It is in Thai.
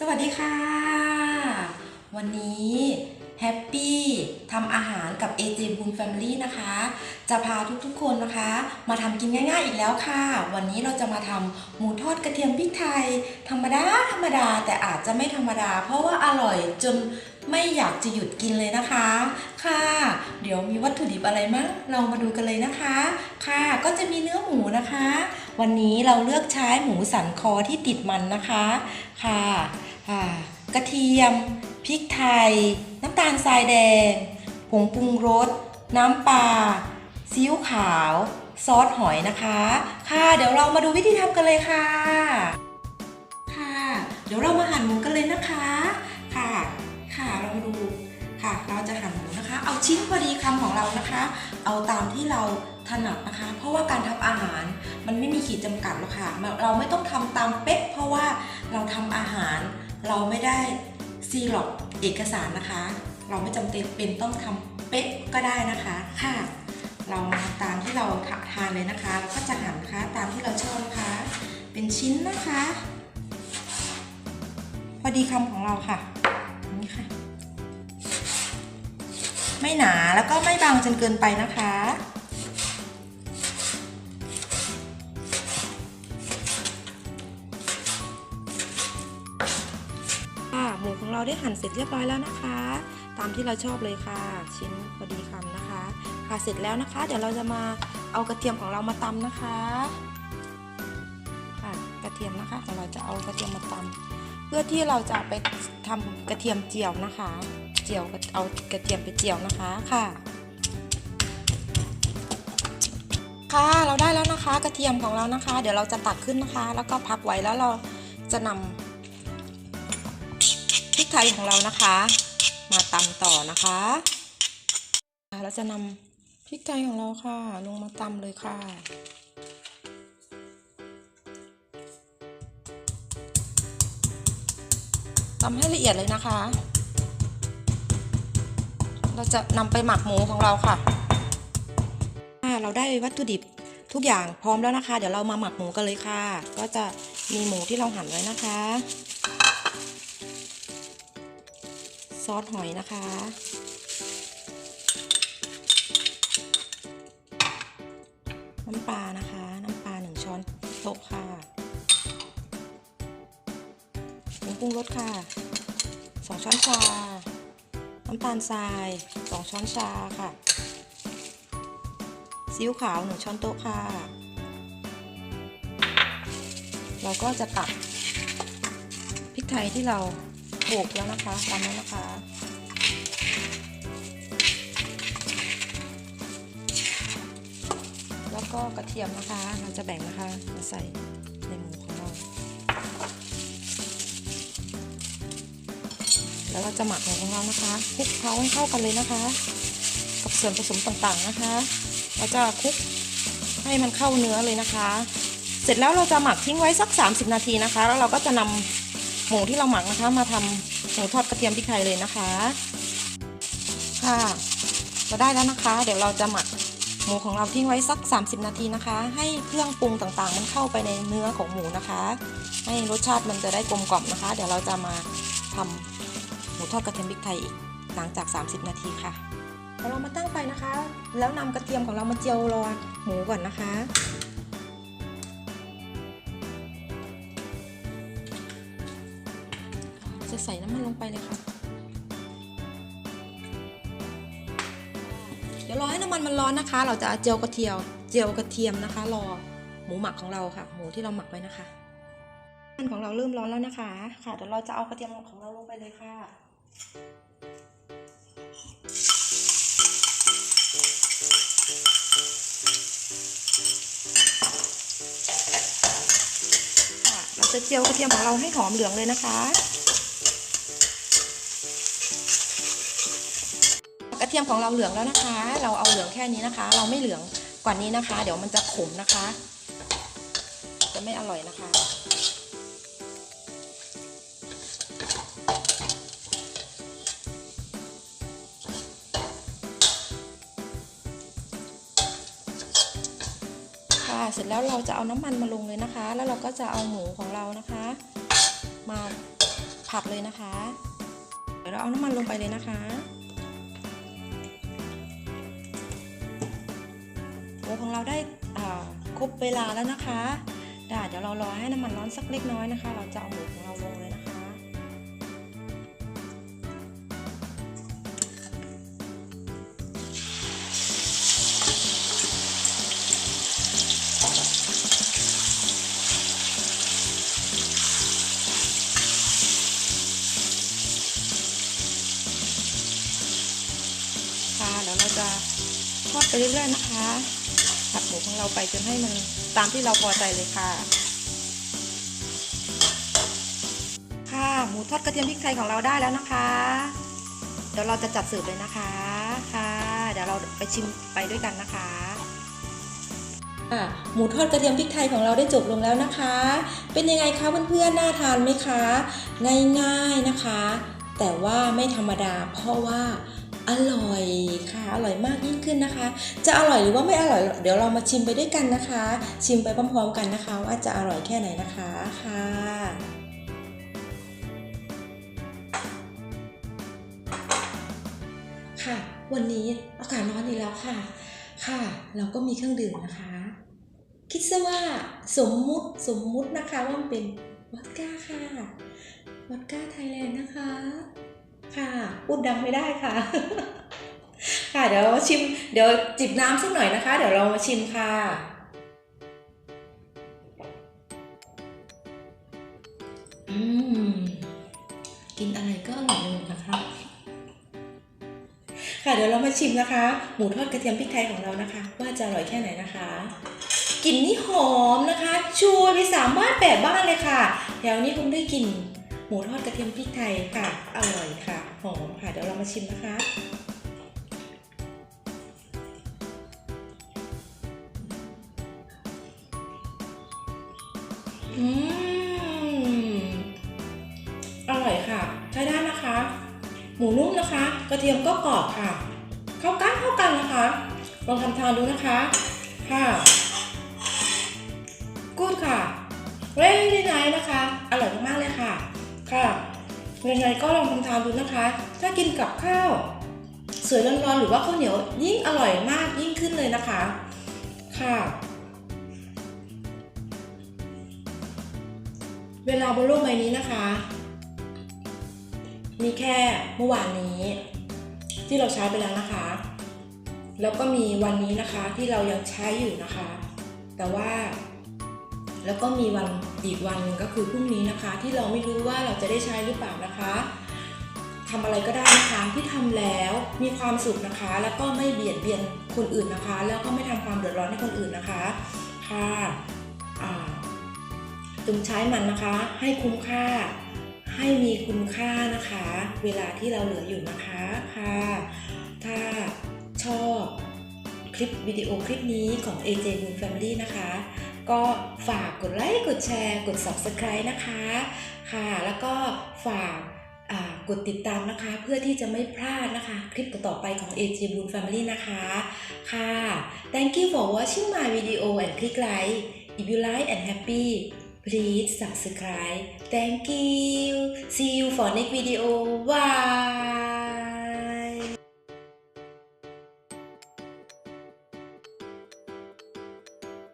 สวัสดีค่ะ วันนี้แฮปปี้ทำอาหารกับ AJ Boom Family นะคะ จะพาทุกๆคนนะคะ มาทำกินง่ายๆอีกแล้วค่ะ วันนี้เราจะมาทำหมูทอดกระเทียมพริกไทย ธรรมดาธรรมดาแต่อาจจะไม่ธรรมดา เพราะว่าอร่อยจนไม่อยากจะหยุดกินเลยนะคะ ค่ะ เดี๋ยวมีวัตถุดิบอะไรมั้งเรามาดูกันเลยนะคะ ค่ะก็จะมีเนื้อหมูนะคะ วันนี้เราเลือกใช้หมูสันคอที่ติดมันนะคะ ค่ะ กระเทียม พริกไทย น้ำตาลทรายแดง ผงปรุงรส น้ำปลาซีอิ๊วขาว ซอสหอยนะคะ ค่ะ เดี๋ยวเรามาดูวิธีทำกันเลยค่ะ ค่ะ เดี๋ยวเรามาหั่นหมูกันเลยนะคะ ค่ะ ค่ะเรามาดู ค่ะ เราจะหั่นหมูนะคะ เอาชิ้นพอดีคำของเรานะคะ เอาตามที่เราถนัดนะคะ เพราะว่าการทำอาหารมันไม่มีขีดจำกัดหรอกค่ะ เราไม่ต้องทำตามเป๊ะเพราะว่าเราทำอาหาร เราไม่ได้ซีหลอกเอกสารนะคะ เราไม่จำเป็นเป็นต้องทำเป๊ะก็ได้นะคะค่ะ เรามาตามที่เราทานเลยนะคะแล้วก็จะหั่นนะคะตามที่เราชอบนะคะ เป็นชิ้นนะคะ พอดีคำของเราค่ะนี่ค่ะ ไม่หนาแล้วก็ไม่บางจนเกินไปนะคะค่ะ เราได้หั่นเสร็จเรียบร้อยแล้วนะคะ ตามที่เราชอบเลยค่ะ ชิ้นพอดีคำนะคะ ค่ะเสร็จแล้วนะคะ เดี๋ยวเราจะมาเอากระเทียมของเรามาตำนะคะค่ะกระเทียมนะคะเดี๋ยวเราจะเอากระเทียมมาตำเพื่อที่เราจะไปทำกระเทียมเจียวนะคะ เจียวเอากระเทียมไปเจียวนะคะค่ะค่ะเราได้แล้วนะคะกระเทียมของเรานะคะ เดี๋ยวเราจะตักขึ้นนะคะ แล้วก็พักไว้แล้วเราจะนำพ ริกไทยของเรานะคะ มาตำต่อนะคะเราจะนำพริกไทยของเราค่ะ ลงมาตำเลยค่ะตำให้ละเอียดเลยนะคะ เราจะนำไปหมักหมูของเราค่ะอ่าเราได้วัตถุดิบทุกอย่างพร้อมแล้วนะคะ เดี๋ยวเรามาหมักหมูกันเลยค่ะ ก็จะมีหมูที่เราหั่นไว้นะคะ ซอสหอยนะคะ น้ำปลานะคะ น้ำปลาหนึ่งช้อนโต๊ะค่ะผงปรุงรสค่ะสองช้อนชา น้ำตาลทรายสองช้อนชาค่ะซีอิ๊วขาวหนึ่งช้อนโต๊ะค่ะ เราก็จะตักพริกไทยที่เราโขลกแล้วนะคะตามนั้นนะคะ แล้วก็กระเทียมนะคะ เราจะแบ่งนะคะ มาใส่ในหมูของเรา แล้วเราจะหมักหมูของเรานะคะคลุกเคล้าให้เข้ากันเลยนะคะ กับส่วนผสมต่างๆนะคะ เราจะคลุกให้มันเข้าเนื้อเลยนะคะ เสร็จแล้วเราจะหมักทิ้งไว้สัก 30 นาทีนะคะ แล้วเราก็จะนำหมูที่เราหมักนะคะ มาทำหมูทอดกระเทียมพริกไทยเลยนะคะ ค่ะเราได้แล้วนะคะ เดี๋ยวเราจะหมัก หมูของเราทิ้งไว้สัก 30 นาทีนะคะ ให้เครื่องปรุงต่างๆ มันเข้าไปในเนื้อของหมูนะคะ ให้รสชาติมันจะได้กลมกล่อมนะคะ เดี๋ยวเราจะมาทำหมูทอดกระเทียมพริกไทยอีกหลังจาก 30 นาทีค่ะเดี๋ยวเรามาตั้งไฟนะคะ แล้วนำกระเทียมของเรามาเจียวรอหมูก่อนนะคะจะใส่น้ำมันลงไปเลยค่ะ มันมันร้อนนะคะ เราจะเจียวกระเทียมเจียวกระเทียมนะคะ รอหมูหมักของเราค่ะ หมูที่เราหมักไว้นะคะมันของเราเริ่มร้อนแล้วนะคะ ค่ะเดี๋ยวเราจะเอากระเทียมของเราลงไปเลยค่ะค่ะเราจะเจียวกระเทียมของเราให้หอมเหลืองเลยนะคะ ทียมของเราเหลืองแล้วนะคะ เราเอาเหลืองแค่นี้นะคะ เราไม่เหลืองกว่านี้นะคะ เดี๋ยวมันจะขมนะคะ จะไม่อร่อยนะคะ ค่ะเสร็จแล้วเราจะเอาน้ำมันมาลงเลยนะคะ แล้วเราก็จะเอาหมูของเรานะคะ มาผัดผัดเลยนะคะ เดี๋ยวเราเอาน้ำมันลงไปเลยนะคะ หมูของเราได้ครบเวลาแล้วนะคะได้เดี๋ยวเรารอให้น้ำมันร้อนสักเล็กน้อยนะคะ เราจะเอาหมูของเราลงเลยนะคะ ค่ะเดี๋ยวเราจะทอดไปเรื่อยๆนะคะ ผัดหมูของเราไปจนให้มันตามที่เราพอใจเลยค่ะ ค่ะหมูทอดกระเทียมพริกไทยของเราได้แล้วนะคะ เดี๋ยวเราจะจัดเสิร์ฟเลยนะคะค่ะ เดี๋ยวเราไปชิมไปด้วยกันนะคะหมูทอดกระเทียมพริกไทยของเราได้จบลงแล้วนะคะ เป็นยังไงคะเพื่อนๆน่าทานไหมคะ ง่ายๆนะคะ แต่ว่าไม่ธรรมดาเพราะว่า อร่อยค่ะ อร่อยมากยิ่งขึ้นนะคะ จะอร่อยหรือว่าไม่อร่อย เดี๋ยวเรามาชิมไปด้วยกันนะคะ ชิมไปพร้อมๆกันนะคะ ว่าจะอร่อยแค่ไหนนะคะค่ะค่ะ วันนี้อากาศร้อนอีกแล้วค่ะ ค่ะ เราก็มีเครื่องดื่มนะคะ คิดซะว่าสมมุติสมมุตินะคะว่ามันเป็นวอดก้าค่ะวอดก้าไทยแลนด์นะคะ ค่ะพูดดังไม่ได้ค่ะ ค่ะเดี๋ยวชิม เดี๋ยวจิบน้ำสักหน่อยนะคะ เดี๋ยวเรามาชิมค่ะอืมกินอะไรก็อร่อยเลยนะคะค่ะเดี๋ยวเรามาชิมนะคะ หมูทอดกระเทียมพริกไทยของเรานะคะ ว่าจะอร่อยแค่ไหนนะคะกลิ่นนี่หอมนะคะชูไปสามบ้านแปดบ้านเลยค่ะแถวนี้คงได้กลิ่น หมูทอดกระเทียมพริกไทยค่ะ อร่อยค่ะ หอมค่ะ เดี๋ยวเรามาชิมนะคะอืมอร่อยค่ะ ใช้ได้นะคะ หมูนุ่มนะคะ กระเทียมก็กรอบค่ะ เข้ากันเข้ากันนะคะ ลองทำทานดูนะคะ ค่ะกูดค่ะเร่ได้ไนนะคะ อร่อยมากๆเลยค่ะ ค่ะยังไงก็ลองทำทานดูนะคะ ถ้ากินกับข้าวสวยร้อนๆหรือว่าข้าวเหนียวยิ่งอร่อยมากยิ่งขึ้นเลยนะคะ ค่ะ เวลาบนโลกใบนี้นะคะ มีแค่เมื่อวานนี้ ที่เราใช้ไปแล้วนะคะ แล้วก็มีวันนี้นะคะที่เรายังใช้อยู่นะคะ แต่ว่า แล้วก็มีวันอีกวันหนึ่งก็คือพรุ่งนี้นะคะ ที่เราไม่รู้ว่าเราจะได้ใช้หรือเปล่านะคะทำอะไรก็ได้นะคะที่ทำแล้วมีความสุขนะคะ แล้วก็ไม่เบียดเบียนคนอื่นนะคะ แล้วก็ไม่ทำความเดือดร้อนให้คนอื่นนะคะค่ะจงใช้มันนะคะ ให้คุ้มค่า ให้มีคุณค่านะคะ เวลาที่เราเหลืออยู่นะคะค่ะถ้าชอบคลิปวิดีโอคลิปนี้ของ AJ Moon Family นะคะ ก็ฝากกดไลค์กดแชร์กด Subscribe นะคะค่ะ แล้วก็ฝากกดติดตามนะคะ เพื่อที่จะไม่พลาดนะคะ คลิปต่อไปของ AJ Moon Family นะคะค่ะ Thank you for watching my video and click like if you like and happy please subscribe thank you see you for next video bye